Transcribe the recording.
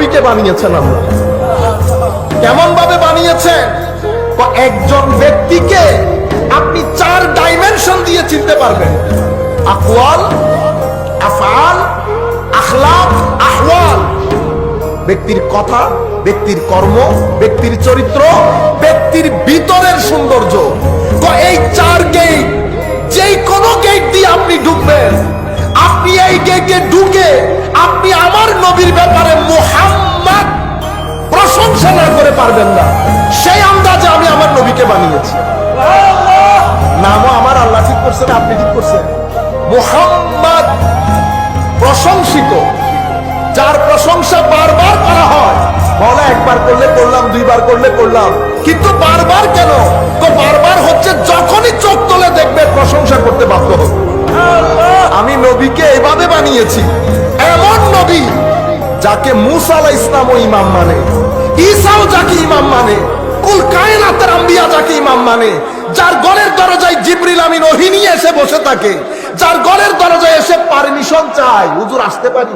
নবীকে বানিয়েছেন আল্লাহ কেমন ভাবে বানিয়েছেন একজন ব্যক্তিকে আপনি চার ডাইমেনশন দিয়ে চিনতে পারবেন। আকওয়াল, আফআল, আখলাক, আহওয়াল। ব্যক্তির কথা, ব্যক্তির কর্ম, ব্যক্তির চরিত্র, ব্যক্তির ভিতরের সৌন্দর্য। এই চার গেট যেই কোন গেট দিয়ে আপনি ঢুকবেন, আপনি এই গেটে ঢুকে আপনি আমার নবীর ব্যাপারে না না সেই আন্দাজে আমি আমার নবীকে বানিয়েছি। নামও আমার, আল্লাহ ঠিক করছেন, আপনি ঠিক করছেন। মোহাম্মদ প্রশংসিত, যার প্রশংসা বারবার করা হয়। বলে, একবার করলে করলাম, দুইবার করলে করলাম। কিন্তু বারবার কেন? তো বারবার হচ্ছে যখনই চোখ তোলে দেখবে, প্রশংসা করতে বাধ্য হবে। আমি নবীকে এভাবে বানিয়েছি, এমন নবী যাকে মুসা আলাহ ইসলাম ও ইমাম মানে। ঈসাও যাকে ইমাম মানে কুল কায়নাতের আম্বিয়া যাকে ইমাম মানে যার গড়ের দরজায় জিবরিল আমিন ওহি নিয়ে এসে বসে থাকে, যার গড়ের দরজায় এসে পারমিশন চায়। হুজুর, আসতে পারি?